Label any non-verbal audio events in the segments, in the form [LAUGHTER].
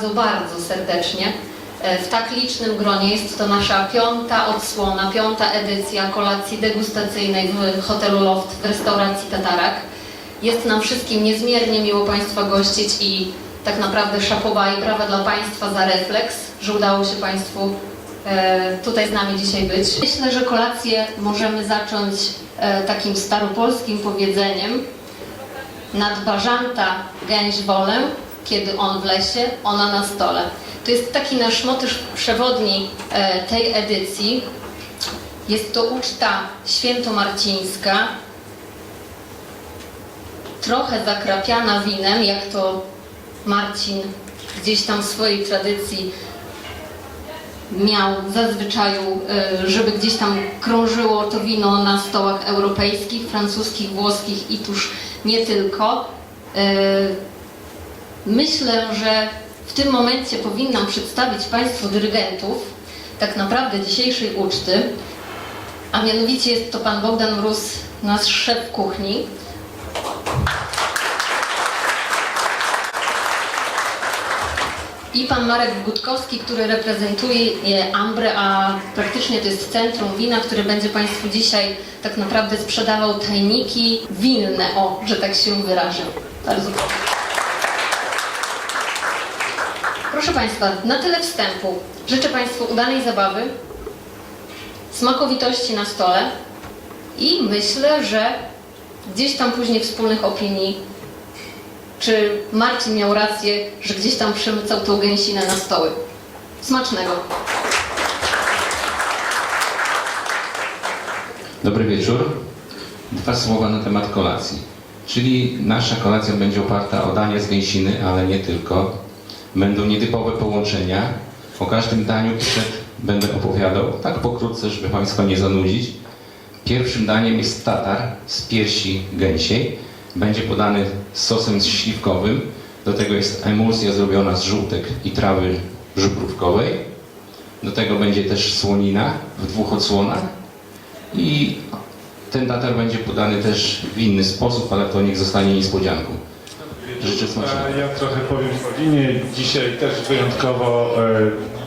bardzo, bardzo serdecznie e, w tak licznym gronie. Jest to nasza piąta odsłona, piąta edycja kolacji degustacyjnej w hotelu Loft w restauracji Tatarak. Jest nam wszystkim niezmiernie miło Państwa gościć i tak naprawdę szapoba i brawa dla Państwa za refleks, że udało się Państwu e, tutaj z nami dzisiaj być. Myślę, że kolację możemy zacząć e, takim staropolskim powiedzeniem nad bażanta gęś wolę, kiedy on w lesie, ona na stole. To jest taki nasz motyw przewodni e, tej edycji. Jest to uczta świętomarcińska, trochę zakrapiana winem, jak to Marcin gdzieś tam w swojej tradycji miał zazwyczaju, e, żeby gdzieś tam krążyło to wino na stołach europejskich, francuskich, włoskich i tuż nie tylko. Myślę, że w tym momencie powinnam przedstawić Państwu dyrygentów tak naprawdę dzisiejszej uczty, a mianowicie jest to Pan Bogdan Mróz, nasz szef kuchni. I pan Marek Gutkowski, który reprezentuje Ambrę, a praktycznie to jest centrum wina, które będzie Państwu dzisiaj tak naprawdę sprzedawał tajniki winne, o, że tak się wyrażę. Bardzo proszę. Proszę Państwa, na tyle wstępu. Życzę Państwu udanej zabawy, smakowitości na stole i myślę, że gdzieś tam później wspólnych opinii czy Marcin miał rację, że gdzieś tam przemycał tą gęsinę na stoły. Smacznego. Dobry wieczór. Dwa słowa na temat kolacji. Czyli nasza kolacja będzie oparta o dania z gęsiny, ale nie tylko. Będą nietypowe połączenia. O każdym daniu przed będę opowiadał, tak pokrótce, żeby Państwa nie zanudzić. Pierwszym daniem jest tatar z piersi gęsiej. Będzie podany z sosem śliwkowym. Do tego jest emulsja zrobiona z żółtek i trawy żubrówkowej. Do tego będzie też słonina w dwóch odsłonach. I ten tatar będzie podany też w inny sposób, ale to niech zostanie niespodzianką. Smacznego. A Ja trochę powiem o winie. Dzisiaj też wyjątkowo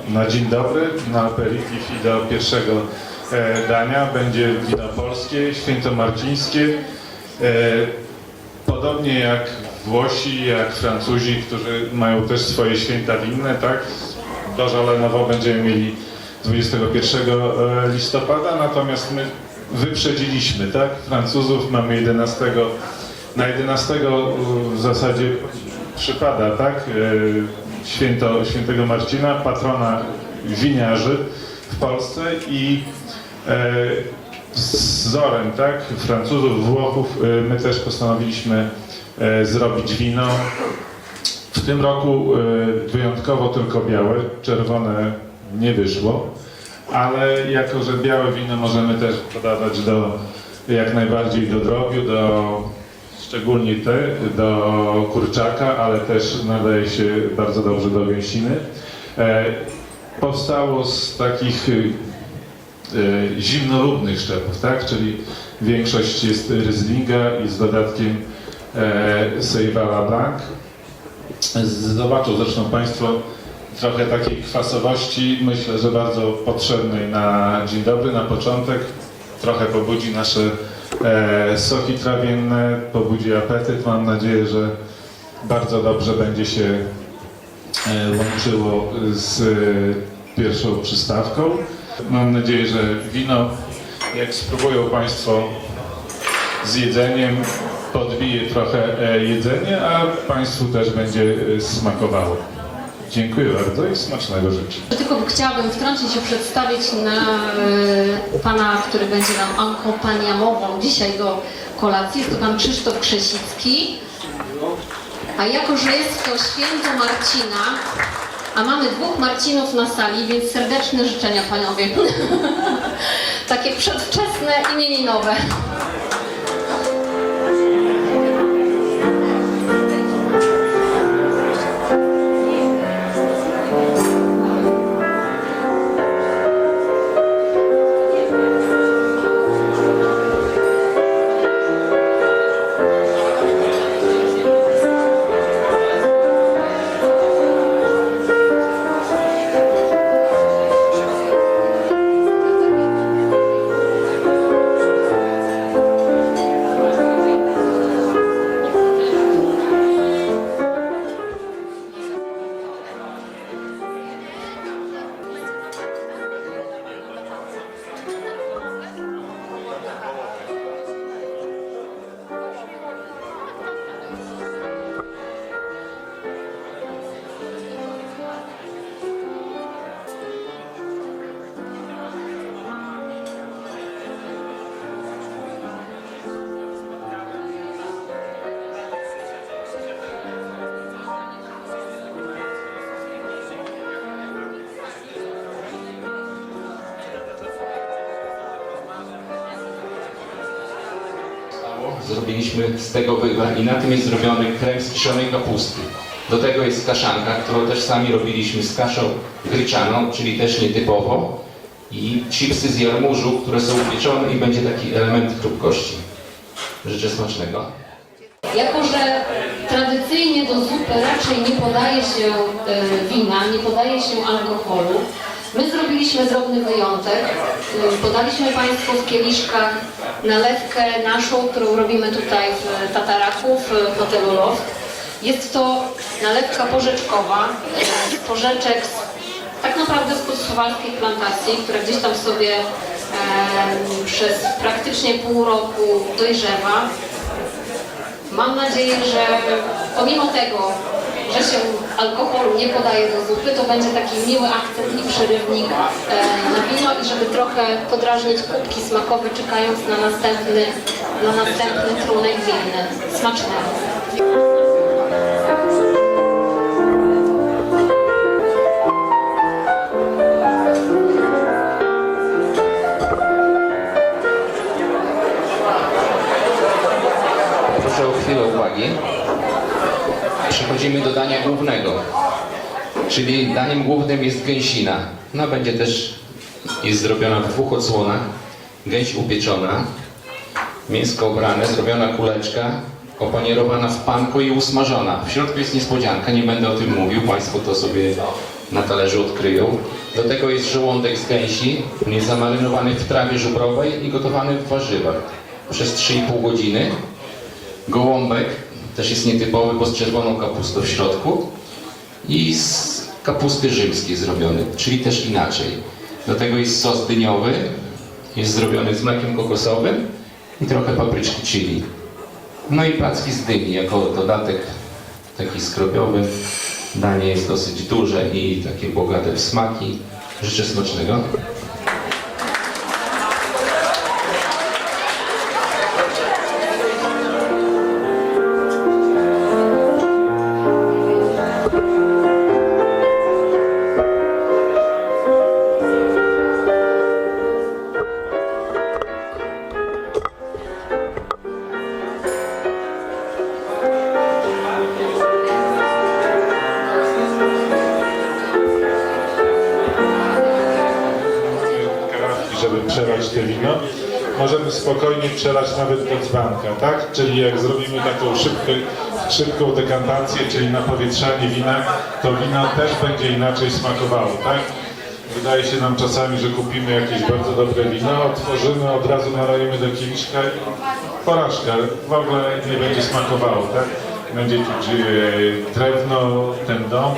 e, na dzień dobry, na aperitif i do pierwszego e, dania będzie wino polskie, świętomarcińskie. E, Podobnie jak Włosi, jak Francuzi, którzy mają też swoje święta winne, tak? Bożole Nowo będziemy mieli 21 e, listopada, natomiast my wyprzedziliśmy, tak? Francuzów mamy 11, na 11 w zasadzie przypada, tak? E, Święto świętego Marcina, patrona winiarzy w Polsce i e, z wzorem, tak? Francuzów, Włochów, e, my też postanowiliśmy zrobić wino. W tym roku wyjątkowo tylko białe, czerwone nie wyszło, ale jako, że białe wino możemy też podawać do jak najbardziej do drobiu, do szczególnie te, do kurczaka, ale też nadaje się bardzo dobrze do gęsiny. E, powstało z takich e, zimnolubnych szczepów, tak? Czyli większość jest Ryzlinga i z dodatkiem e, Sejwala Blanc. Zobaczą zresztą Państwo trochę takiej kwasowości, myślę, że bardzo potrzebnej na dzień dobry, na początek. Trochę pobudzi nasze soki trawienne, pobudzi apetyt. Mam nadzieję, że bardzo dobrze będzie się e, łączyło z e, pierwszą przystawką. Mam nadzieję, że wino, jak spróbują Państwo z jedzeniem, podbije trochę e, jedzenie, a Państwu też będzie e, smakowało. Dziękuję bardzo i smacznego życzę. Tylko chciałabym wtrącić się przedstawić na e, pana, który będzie nam akompaniamował dzisiaj do kolacji. Jest to pan Krzysztof Krzesicki. A jako, że jest to święto Marcina, a mamy dwóch Marcinów na sali, więc serdeczne życzenia panowie. [LAUGHS] Takie przedwczesne, imieninowe. Zrobiliśmy z tego wywar i na tym jest zrobiony krem z kiszonej kapusty. Do tego jest kaszanka, którą też sami robiliśmy z kaszą gryczaną, czyli też nietypowo. I chipsy z jarmużu, które są upieczone i będzie taki element chrupkości. Życzę smacznego. Jako, że tradycyjnie do zupy raczej nie podaje się e, wina, nie podaje się alkoholu, my zrobiliśmy drobny wyjątek. E, Podaliśmy Państwu w kieliszkach nalewkę naszą, którą robimy tutaj w Tataraku, w hotelu Loft. Jest to nalewka porzeczkowa, z porzeczek tak naprawdę z podsuwalskiej plantacji, która gdzieś tam sobie e, przez praktycznie pół roku dojrzewa. Mam nadzieję, że pomimo tego, że się alkoholu nie podaje do zupy, to będzie taki miły akcent i przerywnik e, na wino i żeby trochę podrażnić kubki smakowe, czekając na następny, na następny trunek winny. Smacznego. Proszę o chwilę uwagi. Przechodzimy do dania głównego. Czyli daniem głównym jest gęsina. No będzie też, jest zrobiona w dwóch odsłonach. Gęś upieczona, mięsko obrane, zrobiona kuleczka, opanierowana w panko i usmażona. W środku jest niespodzianka, nie będę o tym mówił, Państwo to sobie na talerzu odkryją. Do tego jest żołądek z gęsi, on jest zamarynowany w trawie żubrowej i gotowany w warzywach przez 3,5 godziny. Gołąbek też jest nietypowy, bo z czerwoną kapustą w środku i z kapusty rzymskiej zrobiony, czyli też inaczej. Do tego jest sos dyniowy, jest zrobiony z mlekiem kokosowym i trochę papryczki chili. No i placki z dyni jako dodatek taki skropiowy. Danie jest dosyć duże i takie bogate w smaki. Życzę smacznego. Żeby przelać te wino. Możemy spokojnie przelać nawet do dzbanka, tak? Czyli jak zrobimy taką szybką, szybką dekantację, czyli napowietrzanie wina, to wino też będzie inaczej smakowało, tak? Wydaje się nam czasami, że kupimy jakieś bardzo dobre wino, otworzymy, od razu nalejemy do kieliszka i porażka, w ogóle nie będzie smakowało, tak? Będzie czuć e, drewno, ten dom,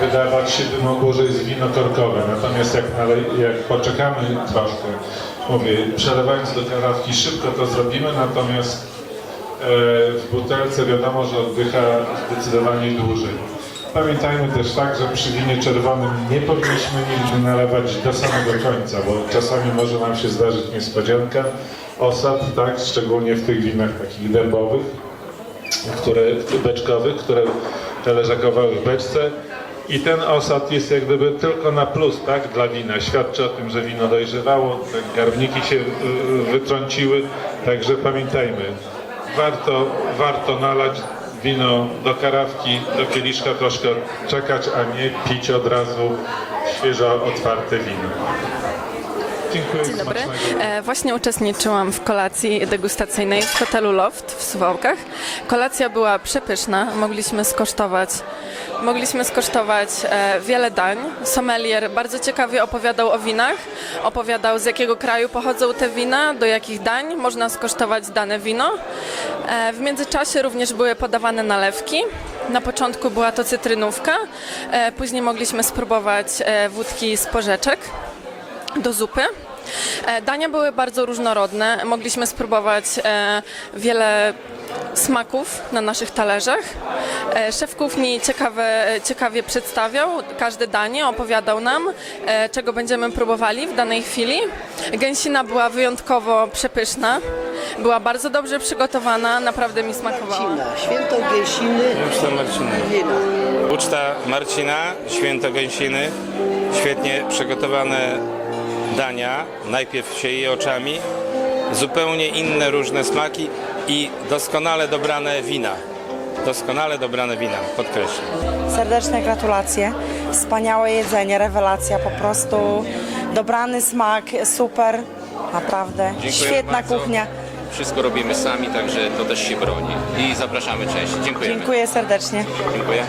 wydawać się by mogło, że jest wino korkowe. Natomiast jak, jak poczekamy troszkę, mówię, przelewając do karawki szybko to zrobimy, natomiast e, w butelce wiadomo, że oddycha zdecydowanie dłużej. Pamiętajmy też tak, że przy winie czerwonym nie powinniśmy nigdy nalewać do samego końca, bo czasami może nam się zdarzyć niespodzianka, osad, tak, szczególnie w tych winach takich dębowych, które, beczkowych, które leżakowały w beczce. I ten osad jest jak gdyby tylko na plus, tak, dla wina. Świadczy o tym, że wino dojrzewało, garniki się y, y, wytrąciły. Także pamiętajmy, warto, warto nalać wino do karawki, do kieliszka troszkę czekać, a nie pić od razu świeżo otwarte wino. Dziękuję. Dzień dobry. E, właśnie uczestniczyłam w kolacji degustacyjnej w hotelu Loft w Suwałkach. Kolacja była przepyszna. Mogliśmy skosztować, mogliśmy skosztować e, wiele dań. Sommelier bardzo ciekawie opowiadał o winach. Opowiadał z jakiego kraju pochodzą te wina, do jakich dań można skosztować dane wino. E, w międzyczasie również były podawane nalewki. Na początku była to cytrynówka, e, później mogliśmy spróbować e, wódki z porzeczek do zupy. E, Dania były bardzo różnorodne. Mogliśmy spróbować e, wiele smaków na naszych talerzach. E, Szef kuchni ciekawe, ciekawie przedstawiał każde danie, opowiadał nam, czego będziemy próbowali w danej chwili. Gęsina była wyjątkowo przepyszna. Była bardzo dobrze przygotowana, naprawdę mi smakowała. Marcina, święto Gęsiny, Uczta Marciny. wina. Uczta Marcina, święto gęsiny, świetnie przygotowane dania. Najpierw się je oczami, zupełnie inne, różne smaki i doskonale dobrane wina. Doskonale dobrane wina, podkreślam. Serdeczne gratulacje. Wspaniałe jedzenie, rewelacja po prostu. Dobrany smak, super. Naprawdę. Dziękujemy Świetna bardzo. kuchnia. Wszystko robimy sami, także to też się broni. I zapraszamy, cześć. Dziękujemy. Dziękuję serdecznie. Dziękuję.